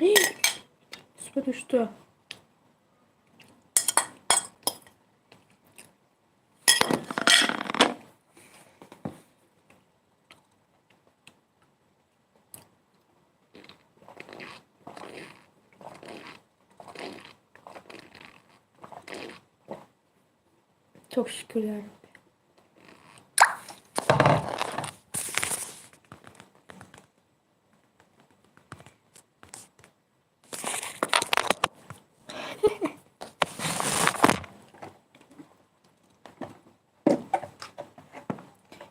Ve düştü. Çok şükür yarabbim.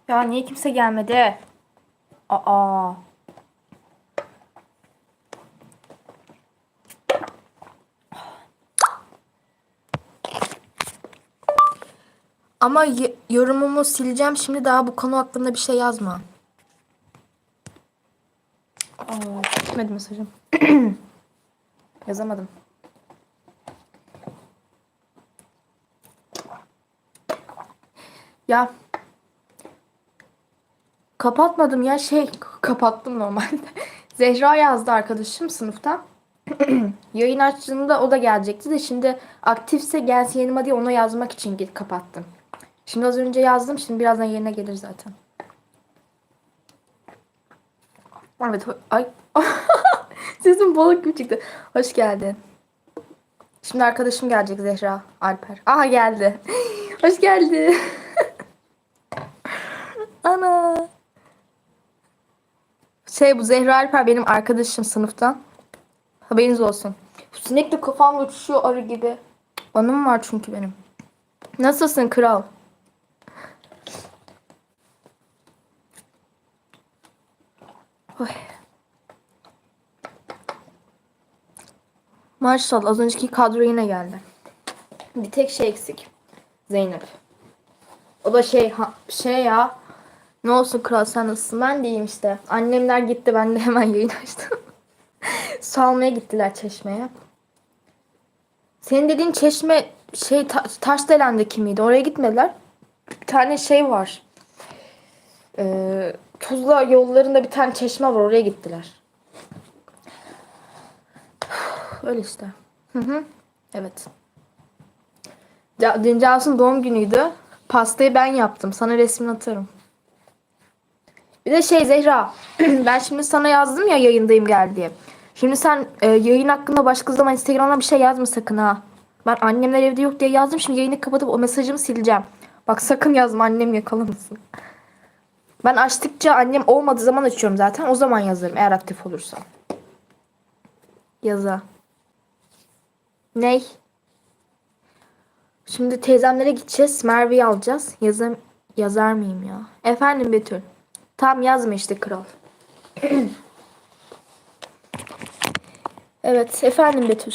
Ya niye kimse gelmedi? Aa. Ama yorumumu sileceğim. Şimdi daha bu konu hakkında bir şey yazma. Aa, gitmedi mesajım. Yazamadım. Ya Kapatmadım ya şey kapattım normalde. Zehra yazdı arkadaşım sınıfta. Yayın açtığında o da gelecekti de şimdi aktifse gelsin yanıma diye ona yazmak için git kapattım. Şimdi az önce yazdım şimdi birazdan yerine gelir zaten. Evet ay sesim balık gibi çıktı. Hoş geldin. Şimdi arkadaşım gelecek Zehra Alper. Aha geldi. Hoş geldi. Ana. Şey bu Zehra Alper benim arkadaşım sınıftan. Haberiniz olsun. Sinekli kafamla uçuşuyor arı gibi. Anım var çünkü benim. Nasılsın kral? Oy. Maşallah az önceki kadro yine geldi. Bir tek şey eksik. Zeynep. O da şey ha, şey ya. Ne olsun kral sen nasılsın? Ben de iyiyim işte. Annemler gitti ben de hemen yayın açtım. Su almaya gittiler çeşmeye. Senin dediğin çeşme şey ta- Taşdelen'deki miydi? Oraya gitmediler. Bir tane şey var. Ee, Tuzla yollarında bir tane çeşme var. Oraya gittiler. Öyle işte. Hı hı. Evet. Dün Cansu'nun doğum günüydü. Pastayı ben yaptım. Sana resmini atarım. Bir de şey Zehra. ben şimdi sana yazdım ya yayındayım gel diye. Şimdi sen e, yayın hakkında başka zaman Instagram'dan bir şey yazma sakın ha. Ben annemler evde yok diye yazdım. Şimdi yayını kapatıp o mesajımı sileceğim. Bak sakın yazma annem yakalamasın. Ben açtıkça annem olmadığı zaman açıyorum zaten. O zaman yazarım eğer aktif olursam. Yaza. Ney? Şimdi teyzemlere gideceğiz. Merve'yi alacağız. Yazım, yazar mıyım ya? Efendim Betül. Tam yazma işte kral. evet efendim Betül.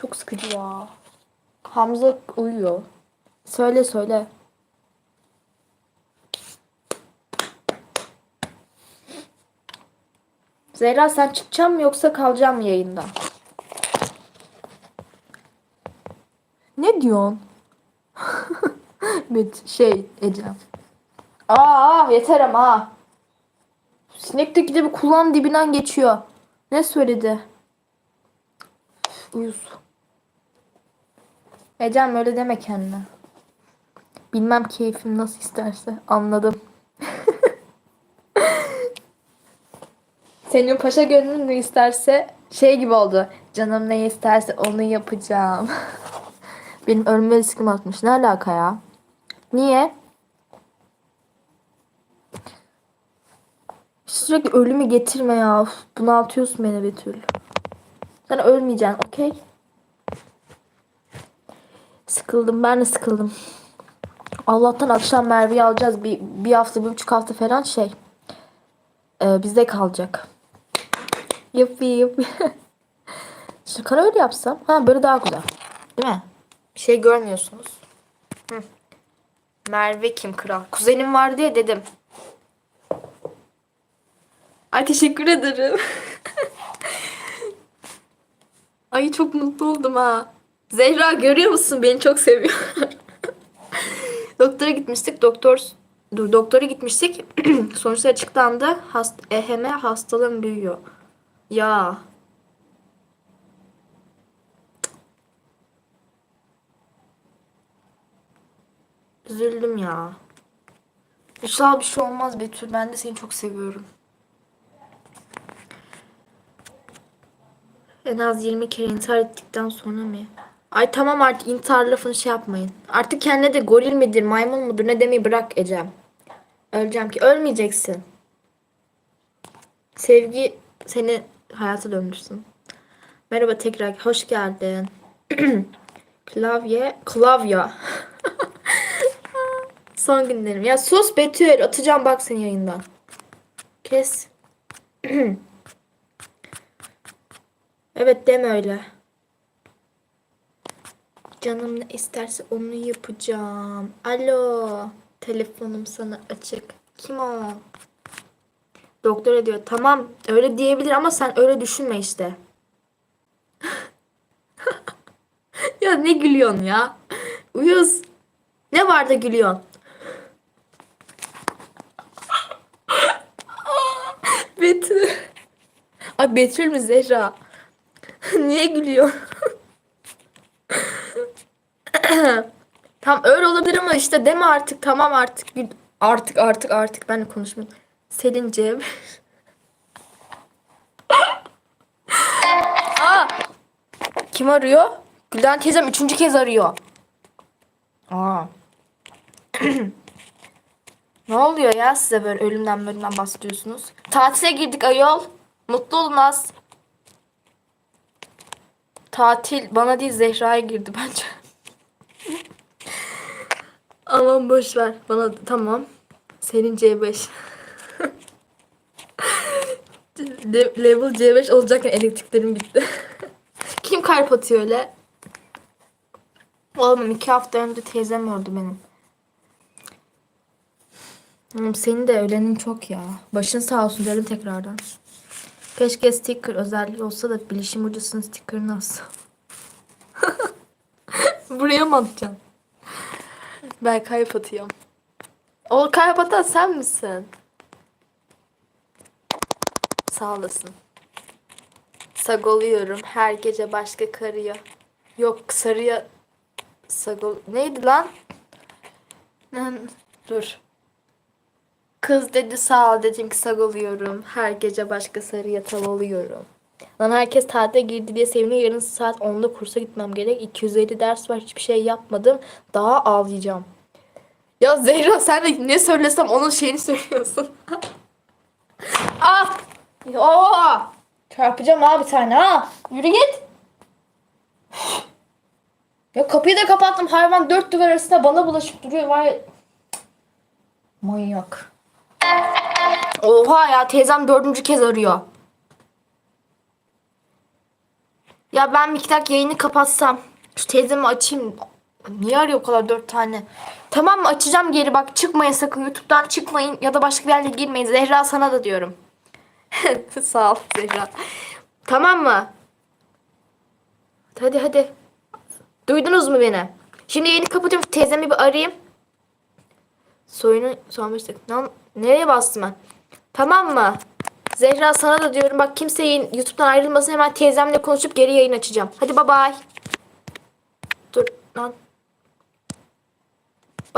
Çok sıkıcı ya. Hamza uyuyor. Söyle söyle. Zehra sen çıkacak mı yoksa kalacağım mı yayında? Ne diyorsun? Bet şey Ecem. Aa yeter ama. Sinek de gibi kulağın dibinden geçiyor. Ne söyledi? Uyuz. Ecem öyle deme kendine. Bilmem keyfim nasıl isterse. Anladım. Senin paşa gönlün ne isterse şey gibi oldu. Canım ne isterse onu yapacağım. Benim ölme riskim artmış. Ne alaka ya? Niye? Sürekli ölümü getirme ya. Uf, bunaltıyorsun beni Betül. Sen ölmeyeceksin, okey? Sıkıldım, ben de sıkıldım. Allah'tan akşam Merve'yi alacağız. Bir, bir hafta, bir buçuk hafta falan şey. Ee, bizde kalacak. Yapayım. Şaka öyle yapsam. Ha böyle daha güzel. Değil mi? Bir şey görmüyorsunuz. Hı. Merve kim kral? Kuzenim var diye dedim. Ay teşekkür ederim. Ay çok mutlu oldum ha. Zehra görüyor musun? Beni çok seviyor. Doktora gitmiştik. Doktor dur doktora gitmiştik. Sonuçlar açıklandı. Hast EHM hastalığım büyüyor. Ya. Üzüldüm ya. İnşallah bir şey olmaz Betül. Ben de seni çok seviyorum. En az 20 kere intihar ettikten sonra mı? Ay tamam artık intihar lafını şey yapmayın. Artık kendine de goril midir, maymun mudur ne demeyi bırak Ecem. Öleceğim ki ölmeyeceksin. Sevgi seni hayata döndürsün. Merhaba tekrar hoş geldin. Klavye, klavya. Son günlerim. Ya sus Betül. Atacağım bak seni yayından. Kes. evet deme öyle. Canım ne isterse onu yapacağım. Alo. Telefonum sana açık. Kim o? Doktor diyor. Tamam öyle diyebilir ama sen öyle düşünme işte. ya ne gülüyorsun ya? Uyuz. Ne var da gülüyorsun? Betül. Ay Betül mü Zehra? Niye gülüyor? Tam öyle olabilir ama işte deme artık tamam artık artık artık artık ben de konuşmuyorum. Selin Cem. Aa! Kim arıyor? Gülden teyzem üçüncü kez arıyor. Aa. ne oluyor ya size böyle ölümden ölümden bahsediyorsunuz? Tatile girdik ayol. Mutlu olun az. Tatil bana değil Zehra'ya girdi bence. Aman boş ver. Bana tamam. Senin C5. Le- Level C5 olacakken elektriklerim bitti. Kim kalp atıyor öyle? Oğlum iki hafta önce teyzem öldü benim. Oğlum senin de ölenin çok ya. Başın sağ olsun derim tekrardan. Keşke sticker özelliği olsa da bilişim hocasının stickerını alsam. Buraya mı atacaksın? Ben kalp atıyorum. O kalp atan sen misin? Sağ olasın. Sagoluyorum. Her gece başka karıya. Yok sarıya. Sagol... Neydi lan? Lan, Dur. Kız dedi sağ ol dedim ki sagoluyorum. Her gece başka sarıya tav oluyorum. Lan herkes tatile girdi diye seviniyor. Yarın saat 10'da kursa gitmem gerek. 250 ders var. Hiçbir şey yapmadım. Daha ağlayacağım. Ya Zehra sen de ne söylesem onun şeyini söylüyorsun. ah! Oo! Çarpacağım abi tane ha. Yürü git. Ya kapıyı da kapattım. Hayvan dört duvar arasında bana bulaşıp duruyor. Var ya... Manyak. Oha ya teyzem dördüncü kez arıyor. Ya ben bir yayını kapatsam. Şu teyzemi açayım. Niye arıyor o kadar dört tane? Tamam mı açacağım geri bak çıkmayın sakın YouTube'dan çıkmayın ya da başka bir yerle girmeyin. Zehra sana da diyorum. Sağ ol Zehra. Tamam mı? Hadi hadi. Duydunuz mu beni? Şimdi yayını kapatıyorum. Teyzemi bir arayayım. Soyunu sormuştuk. Lan nereye bastım ben? Tamam mı? Zehra sana da diyorum bak kimse yayın, YouTube'dan ayrılmasın hemen teyzemle konuşup geri yayın açacağım. Hadi bay bay. Dur lan